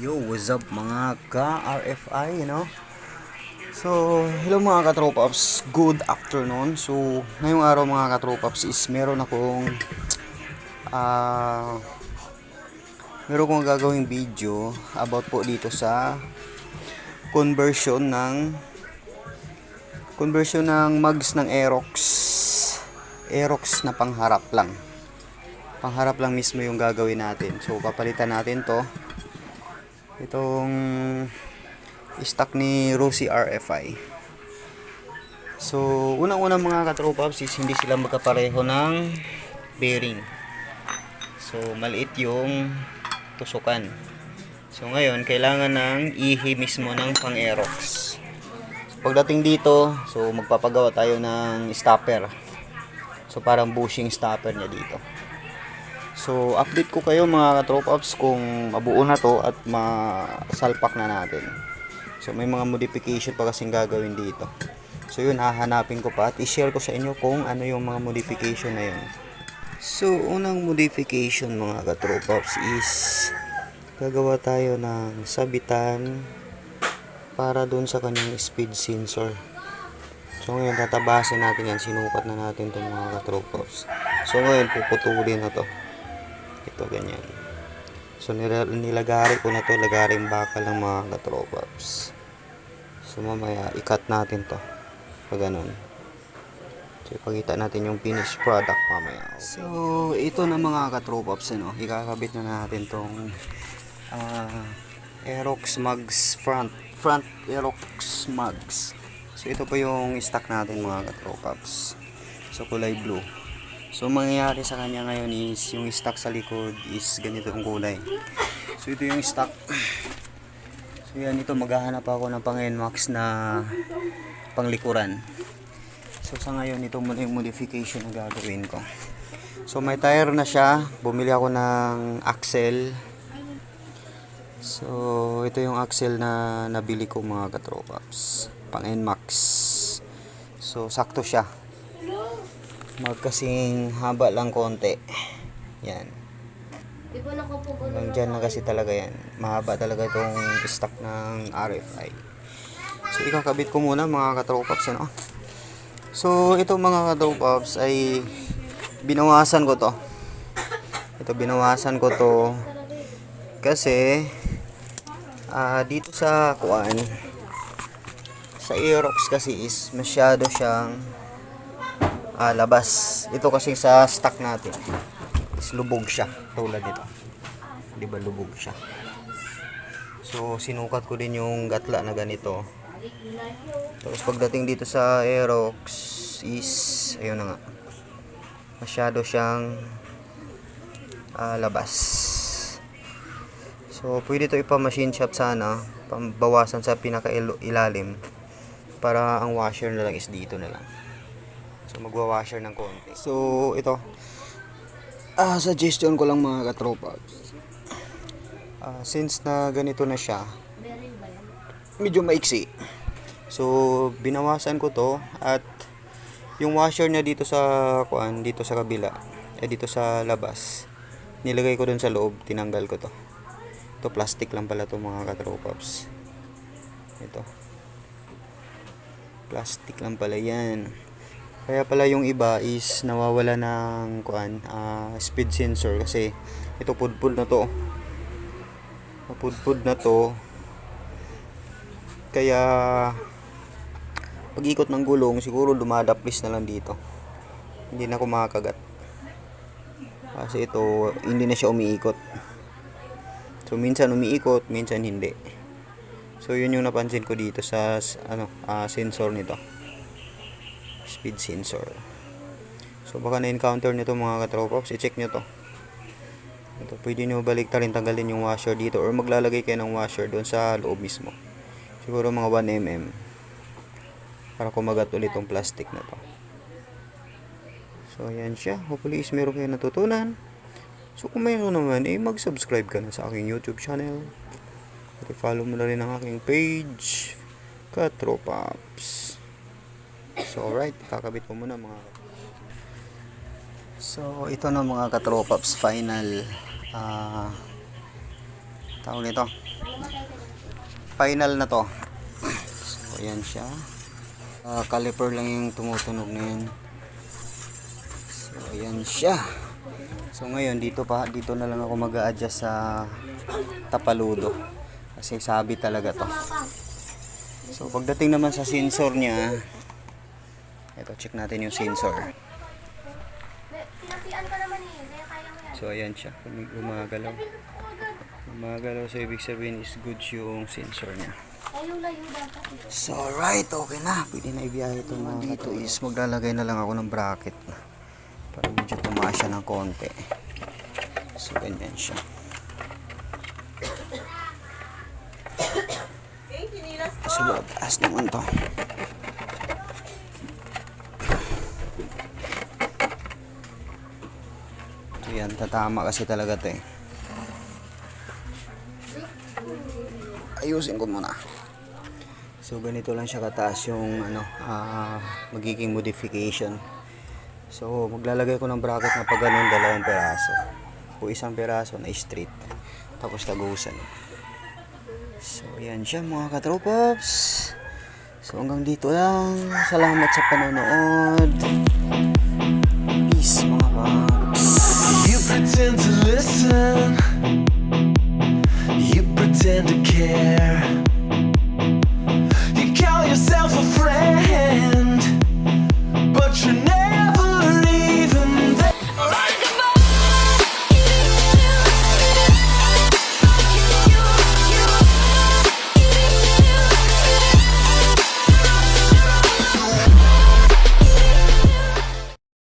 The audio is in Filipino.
Yo, what's up mga ka-RFI, you know? So, hello mga katropaps, good afternoon. So, ngayong araw mga katropaps is meron akong ah meron akong gagawing video about po dito sa conversion ng conversion ng mugs ng Aerox. Aerox na pangharap lang. Pangharap lang mismo yung gagawin natin. So papalitan natin to itong stock ni Rosie RFI so unang-unang mga katropaps is hindi sila magkapareho ng bearing. So maliit yung tusukan. So ngayon kailangan ng ihi mismo ng pang Aerox pagdating dito so magpapagawa tayo ng stopper. So parang bushing stopper niya dito So, update ko kayo mga katropaps kung mabuo na to at masalpak na natin. So, may mga modification pa kasing gagawin dito. So, yun, hahanapin ko pa at i-share ko sa inyo kung ano yung mga modification na yun. So, unang modification mga katropaps is gagawa tayo ng sabitan para doon sa kanyang speed sensor. So, ngayon, tatabasin natin yan. Sinukat na natin itong mga katropaps. So, ngayon, puputulin na to ito ganyan. So nila- nilagari ko na to. Lagaring bakal ng mga katropaps so mamaya ikat natin to. Pag ganun. So ipakita natin yung finished product mamaya. So ito na mga katropaps ano. Ikakabit na natin tong ah Aerox mugs front front Aerox mugs. So ito po yung stock natin mga katropaps so kulay blue So, mangyayari sa kanya ngayon is, yung stock sa likod is ganito yung kulay. So, ito yung stock. So, yan ito, maghahanap ako ng pang NMAX na panglikuran. So, sa ngayon, ito muna yung modification na gagawin ko. So, may tire na siya. Bumili ako ng axle. So, ito yung axle na nabili ko mga katropaps. Pang NMAX. So, sakto siya magkasing haba lang konti. Yan. Hanggang dyan na kasi talaga yan. Mahaba talaga itong stock ng RFI. So, ikakabit ko muna mga katropaps. Ano? So, ito mga katropaps ay binawasan ko to. Ito, binawasan ko to kasi ah dito sa kuan sa Aerox kasi is masyado siyang ah, labas. Ito kasi sa stock natin. Is lubog siya. Tulad nito. Di ba lubog siya? So, sinukat ko din yung gatla na ganito. Tapos pagdating dito sa Aerox is, ayun na nga. Masyado siyang ah, labas. So, pwede to ipa-machine shop sana. Pambawasan sa pinaka-ilalim. Para ang washer na lang is dito na lang. So magwa-washer ng konti. So ito. Ah, suggestion ko lang mga katropa. Ah, since na ganito na siya, medyo maiksi. So binawasan ko to at yung washer niya dito sa kuan, dito sa kabila, eh dito sa labas. Nilagay ko dun sa loob, tinanggal ko to. Ito plastic lang pala to mga katropaps. Ito. Plastic lang pala yan. Kaya pala yung iba is nawawala ng kuan, ah, speed sensor kasi ito pudpud na to. Pudpud na to. Kaya pag ikot ng gulong siguro dumadaplis na lang dito. Hindi na ako makakagat. Kasi ito hindi na siya umiikot. So minsan umiikot, minsan hindi. So yun yung napansin ko dito sa ano, ah, sensor nito speed sensor. So baka na-encounter nyo to mga katropops, i-check nyo to. Ito, pwede nyo balik rin tanggalin yung washer dito or maglalagay kayo ng washer doon sa loob mismo. Siguro mga 1mm. Para kumagat ulit tong plastic na to. So ayan siya. Hopefully is meron kayo natutunan. So kung mayroon naman, eh mag-subscribe ka na sa aking YouTube channel. At i-follow mo na rin ang aking page. Katropaps. So, alright. Kakabit ko muna mga So, ito na mga katropaps. Final ah tawag nito. Final na to. So, ayan siya. Ah, caliper lang yung tumutunog na yun. So, ayan siya. So, ngayon, dito pa, dito na lang ako mag adjust sa tapaludo. Kasi sabi talaga to. So, pagdating naman sa sensor niya, ito, check natin yung sensor. Pinapian ka naman. Kaya kaya mo yan. So, ayan siya. Gum- Gumagalaw. Gumagalaw. So, ibig sabihin is good yung sensor niya. So, alright. Okay na. Pwede na ibiyahe ito mga Dito is maglalagay na lang ako ng bracket. Para medyo tumaas siya ng konti. So, ganyan siya. So, taas naman to. Yan. Tatama kasi talaga to eh. Ayusin ko muna. So ganito lang siya kataas yung ano ah, magiging modification. So maglalagay ko ng bracket na pag ganun dalawang peraso. O isang peraso na straight. Tapos tagusan. So yan siya mga katropops. So hanggang dito lang. Salamat sa panonood.